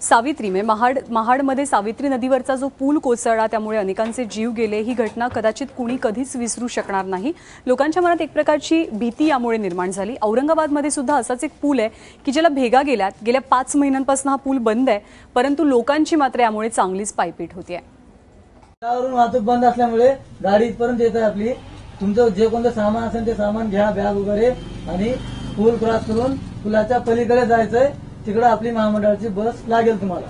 सावित्री म्हणजे महाड महाडमध्ये सावित्री नदीवरचा जो पूल कोसळला त्यामुळे अनेकांचे जीव गेले. ही घटना कदाचित कुणी कधीच विसरू शकणार नाही. लोकांच्या मनात एक प्रकारची भीती यामुळे निर्माण झाली. औरंगाबादमध्ये सुद्धा असाच एक पूल आहे की ज्याला भेगा गेल्यात. गेल्या पाच महिन्यांपासून हा पूल बंद आहे. परंतु लोकांची मात्र यामुळे चांगलीच पायपीट होती आहे त्यावरून वाहतूक बंद असल्यामुळे गाडी इथपर्यंत येत आहे आपली. तुमचं जे कोणतं सामान असेल ते सामान घ्या बॅग वगैरे आणि पूल क्रॉस करून पुलाच्या पलीकडे जायचंय. तिकडे आपली महामंडळाची बस लागेल तुम्हाला.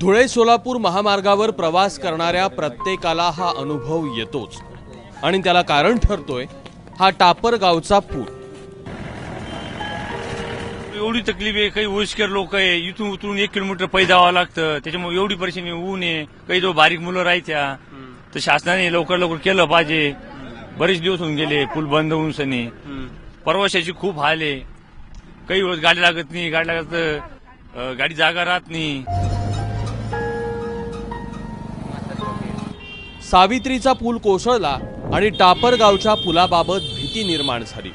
धुळे सोलापूर महामार्गावर प्रवास करणाऱ्या प्रत्येकाला हा अनुभव येतोच. आणि त्याला कारण ठरतोय हा टापर गावचा पूल. एवढी तकलीफ आहे काही वयस्कर लोक आहे इथून उतरून एक किलोमीटर पै जावं लागतं. त्याच्यामुळे एवढी परेशानी होऊ नये. काही जो बारीक मुलं राहायच्या तर शासनाने लवकर लवकर केलं पाहिजे. बरेच दिवस होऊन गेले पूल बंद होऊन सनी. प्रवाशाची खूप हाल आहे. काही वेळेस गाडी लागत नाही गाडी लागत तर, गाडी जागा राहत नाही. सावित्रीचा पूल कोसळला आणि टापर गावच्या पुलाबाबत भीती निर्माण झाली.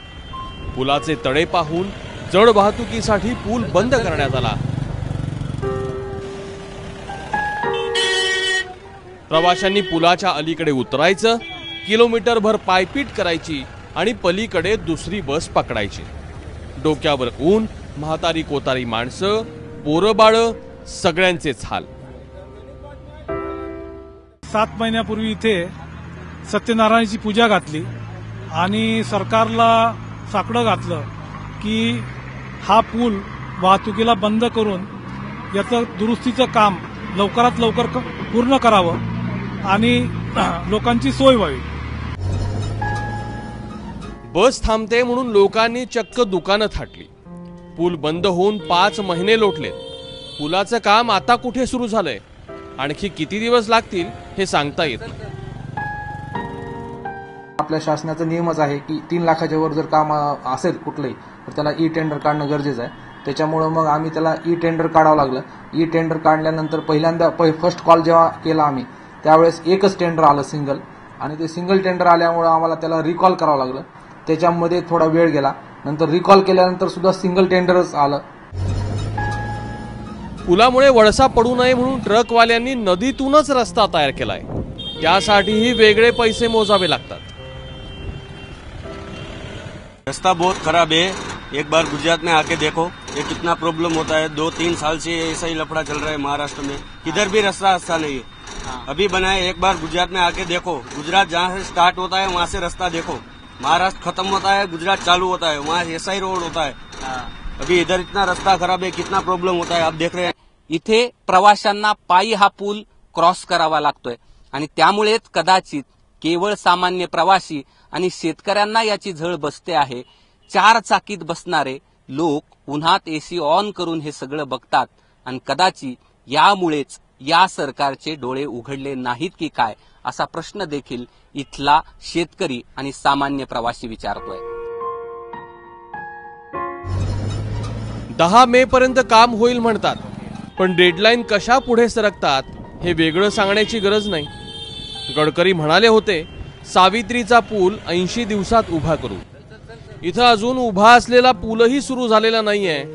पुलाचे तडे पाहून जड वाहतुकीसाठी पूल बंद करण्यात आला. प्रवाशांनी पुलाच्या अलीकडे उतरायचं किलोमीटरभर पायपीट करायची आणि पलीकडे दुसरी बस पकडायची. डोक्यावर ऊन म्हातारी कोतारी माणसं पोरं बाळं सगळ्यांचेच हाल. सात महिन्यापूर्वी इथे सत्यनारायणाची पूजा घातली आणि सरकारला साकडं घातलं की हा पूल वाहतुकीला बंद करून याचं दुरुस्तीचं काम लवकरात लवकर क- पूर्ण करावं आणि लोकांची सोय व्हावी. बस थांबते म्हणून लोकांनी चक्क दुकानं थाटली. पूल बंद होऊन पाच महिने लोटलेत. पुलाचं काम आता कुठे सुरू झालंय? आणखी किती दिवस लागतील हे सांगता येत नाही. आपल्या शासनाचा नियमच आहे की तीन लाखाच्या वर जर काम असेल कुठलंही तर त्याला ई टेंडर काढणं गरजेचं आहे. त्याच्यामुळं मग आम्ही त्याला ई टेंडर काढावं लागलं. ई टेंडर काढल्यानंतर पहिल्यांदा फर्स्ट कॉल जेव्हा केला आम्ही त्यावेळेस एकच टेंडर आलं सिंगल आणि ते सिंगल टेंडर आल्यामुळं आम्हाला त्याला रिकॉल करावं लागलं. त्याच्यामध्ये थोडा वेळ गेला. नंतर रिकॉल केल्यानंतर सुद्धा सिंगल टेंडरच आलं. पुलामुळे वळसा पडू नये म्हणून ट्रकवाल्यांनी नदीतूनच रस्ता तयार केलाय. त्यासाठीही वेगळे पैसे मोजावे लागतात. रास्ता बहुत खराब है एक बार गुजरात में आके देखो ये कितना प्रॉब्लम होता है। दो तीन साल से ऐसा ही लफड़ा चल रहा है महाराष्ट्र में। किधर भी रास्ता अच्छा नहीं है। अभी बना है एक बार गुजरात में आके देखो। गुजरात जहाँ से स्टार्ट होता है वहाँ से रास्ता देखो। महाराष्ट्र खत्म होता है गुजरात चालू होता है वहाँ ऐसा ही रोड होता है। अभी इधर इतना रास्ता खराब है कितना प्रॉब्लम होता है आप देख रहे हैं। इथे प्रवाशांना पायी हा पूल क्रॉस करावा लागतोय. आणि त्यामुळेच कदाचित केवळ सामान्य प्रवासी आणि शेतकऱ्यांना याची झळ बसते आहे. चार चाकीत बसणारे लोक उन्हात एसी ऑन करून हे सगळं बघतात आणि कदाचित यामुळेच या सरकारचे डोळे उघडले नाहीत की काय असा प्रश्न देखील इथला शेतकरी आणि सामान्य प्रवासी विचारतोय. दहा मे पर्यंत काम होईल म्हणतात पण डेडलाईन कशा पुढे सरकतात हे वेगळं सांगण्याची गरज नाही. गडकरी म्हणाले होते सावित्रीचा पूल ऐंशी दिवसात उभा करू. इथं अजून उभा असलेला पूलही सुरू झालेला नाहीये.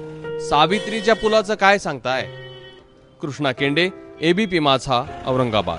सावित्रीच्या पुलाचं काय सांगताय? कृष्णा केंडे एबीपी माझा औरंगाबाद.